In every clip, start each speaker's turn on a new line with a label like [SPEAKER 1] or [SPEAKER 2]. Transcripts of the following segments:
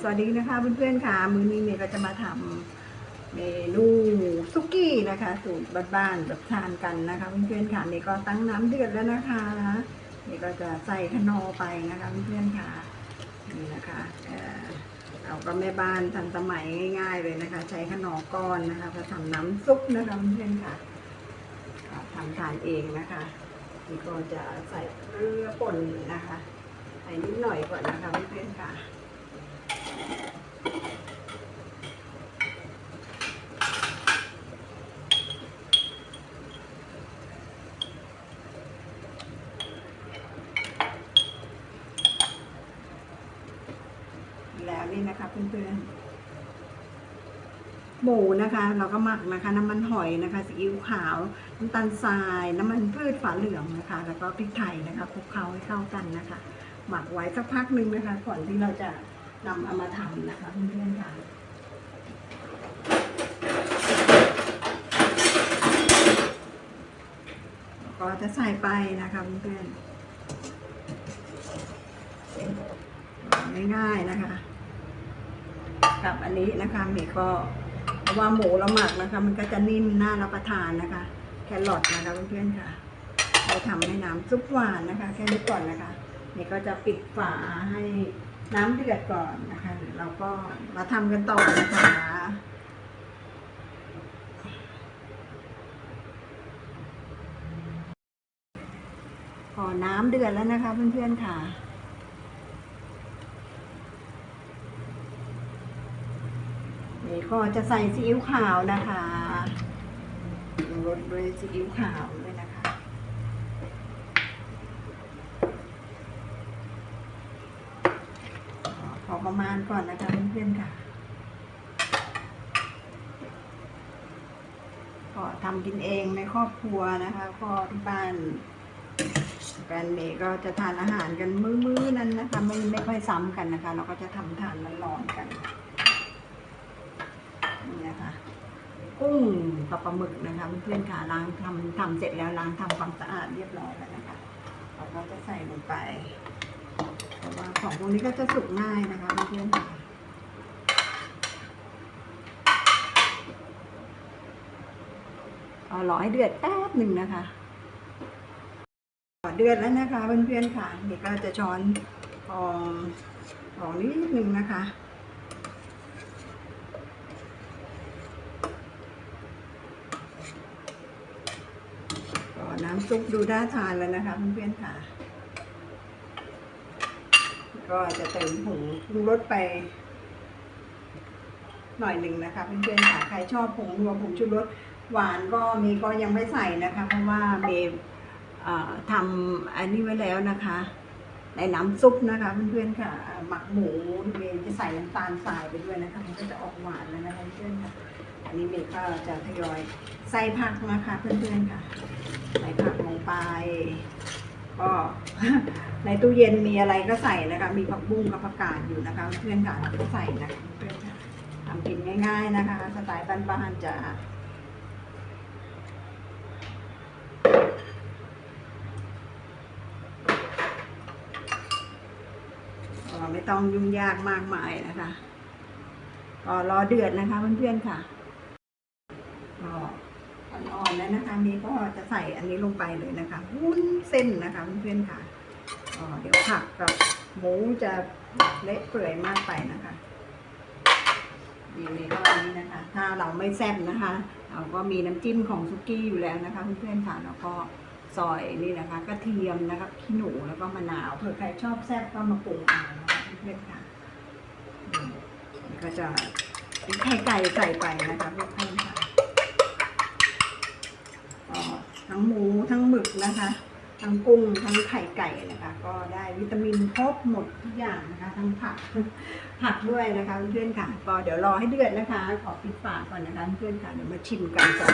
[SPEAKER 1] สวัสดีนะคะเพื่อนๆค่ะ มื้อนี้เมย์ก็จะมาทำเมนูซุกี้นะคะสูตรบ้านๆแบบทานกันนะคะเพื่อนๆค่ะเมย์ก็ตั้งน้ำเดือดแล้วนะคะเมย์ก็จะใส่ขนอไปนะคะเพื่อนๆค่ะนี่นะคะเออเราก็แม่บ้านทันสมัยง่าย ๆ เลยนะคะ ใช้ขนอก้อนนะคะมาทำน้ำซุปนะคะเพื่อนๆค่ะทำทานเองนะคะนี่ก็จะใส่เกลือป่นนะคะใส่นิดหน่อยก่อนนะคะเพื่อนๆค่ะ แล้วนี่นะคะเพื่อนๆ หมูนะคะ เราก็หมักนะคะ น้ำมันหอยนะคะซีอิ๊วขาว น้ำตาลทราย น้ำมันพืชฝาเหลืองนะคะ แล้วก็พริกไทยนะคะคลุกเคล้าให้เข้ากันนะคะ หมักไว้สักพักนึงนะคะ ก่อนที่เราจะ นำเอามาทำนะคะเพื่อนๆค่ะก็จะใส่ไปนะคะเพื่อนๆง่ายๆนะคะ กับอันนี้นะคะเมก็ว่าหมูเราหมักนะคะ มันก็จะนิ่มน่ารับประทานนะคะ แครอทนะคะเพื่อนๆค่ะเราทำให้น้ำซุปหวานนะคะ แค่นี้ก่อนนะคะเมก็จะปิดฝาให้ น้ำเดือดก่อนนะคะเราก็มาทำกันต่อนะคะพอน้ำเดือดแล้วนะคะเพื่อนๆค่ะนี่ก็จะใส่ซีอิ๊วขาวนะคะรสด้วยซีอิ๊วขาวด้วยนะคะ พอ ประมาณก่อนนะคะเพื่อนๆค่ะ ก็ทำกินเองในครอบครัวนะคะก็ที่บ้านแฟนเมย์ก็จะทานอาหารกันมื้อๆนั้นนะคะ ไม่ไม่ค่อยซ้ำกันนะคะ เราก็จะทำทานร้อนๆกันนี่นะคะกุ้งกับปลาหมึกนะคะเพื่อนๆค่ะล้างทำทำเสร็จแล้วล้างทำความสะอาดเรียบร้อยแล้วนะคะเราก็จะใส่ลงไป เพราะว่าของพวกนี้ก็จะสุกง่ายนะคะเพื่อนๆค่ะเอารอให้เดือดแป๊บหนึ่งนะคะเดือดแล้วนะคะเพื่อนๆค่ะเด็กก็จะช้อนฟองฟองนิดนึงนะคะก็น้ำซุปดูน่าทานแล้วนะคะเพื่อนๆค่ะ ก็จะเติมผงปรุงรสไป หน่อยหนึ่งนะคะเพื่อนๆค่ะใครชอบผงนัวผงชูรสหวานก็มย์ก็ยังไม่ใส่นะคะ เพราะว่าเมย์ทำอันนี้ไว้แล้วนะคะ ในน้ำซุปนะคะเพื่อนๆค่ะ หมักหมูเมย์จะใส่น้ำตาลทรายไปด้วยนะคะ มันก็จะออกหวานแล้วนะคะเพื่อนๆค่ะอันนี้เมย์ก็จะทยอยใส่ผักนะคะเพื่อนๆค่ะ ใส่ผักลงไป ก็ ในตู้เย็นมีอะไรก็ใส่นะคะ มีผักบุ้งกับผักกาดอยู่นะคะ เพื่อนค่ะก็ใส่นะคะเพื่อนค่ะทำกินง่ายๆนะคะ สไตล์บ้านๆจะไม่ต้องยุ่งยากมากมายนะคะ ก็รอเดือดนะคะเพื่อนๆค่ะก็อ่อนๆแล้วนะคะ นี้ก็จะใส่อันนี้ลงไปเลยนะคะวุ้นเส้นนะคะเพื่อนๆค่ะ เดี๋ยวผักกับหมูจะเละเปื่อยมากไปนะคะดีนี้ก็อันนี้นะคะ ถ้าเราไม่แซ่บนะคะเราก็มีน้ำจิ้มของซุกี้อยู่แล้วนะคะเพื่อนๆค่ะแล้วก็ซอยนี่นะคะกระเทียมนะคะขี้หนูแล้วก็มะนาวเผื่อใครชอบแซ่บก็มาปรุงเอานะคะเพื่อนๆค่ะก็จะไข่ไก่ใส่ไปนะคะเพื่อนๆค่ะทั้งหมูทั้งหมึกนะคะ ทั้งกุ้งทั้งไข่ไก่นะคะ ก็ได้วิตามินครบหมดทุกอย่างนะคะ ทั้งผักผักด้วยนะคะเพื่อนค่ะก็เดี๋ยวรอให้เดือดนะคะ ขอปิดฝาก่อนนะคะเพื่อนค่ะเดี๋ยวมาชิมกันจ้า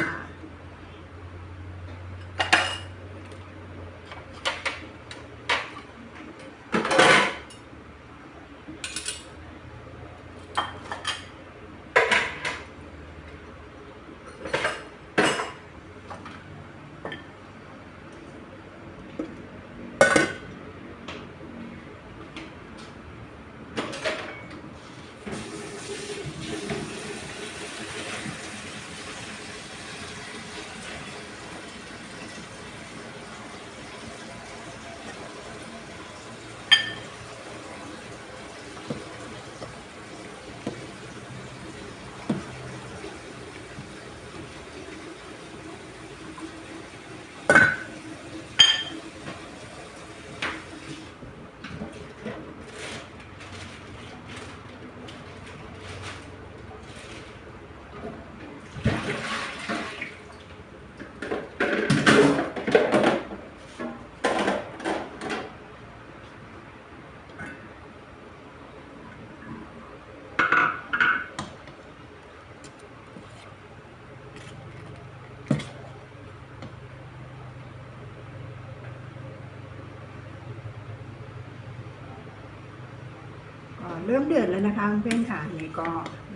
[SPEAKER 1] เริ่มเดือดแล้วนะคะเพื่อนค่ะนี่ก็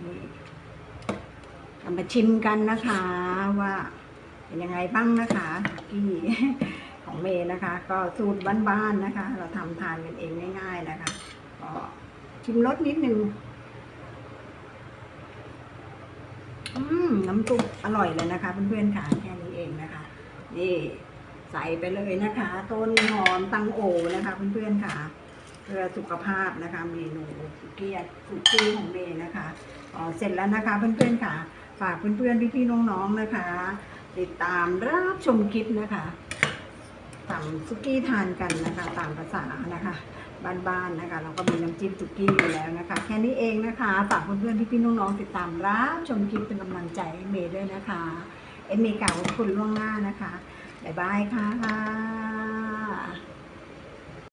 [SPEAKER 1] นี่เอามาชิมกันนะคะว่าเป็นยังไงบ้างนะคะที่ของเมย์นะคะ ก็สูตรบ้านๆนะคะ เราทำทานกันเองง่าย ๆนะคะ ก็ชิมรสนิดนึงอืมน้ำซุปอร่อยเลยนะคะ เพื่อนๆค่ะแค่นี้เองนะคะ นี่ใส่ไปเลยนะคะ ต้นหอมตังโอนะคะ เพื่อนๆค่ะ พื่อสุขภาพนะคะเมนูสุกี้สุกี้ของเมย์นะคะอ๋อเสร็จแล้วนะคะเพื่อนๆค่ะ ฝากเพื่อนๆพี่ๆน้องๆนะคะ ติดตามรับชมคลิปนะคะทำสุกี้ทานกันนะคะตามภาษานะคะบ้านๆนะคะ เราก็มีน้ำจิ้มสุกี้อยู่แล้วนะคะ แค่นี้เองนะคะฝากเพื่อนๆพี่ๆน้องๆติดตามรับชมคลิปเป็นกำลังใจให้เมย์ด้วยนะคะเอ็มเมย์กล่าวขอบคุณล่วงหน้านะคะบ๊ายบายค่ะ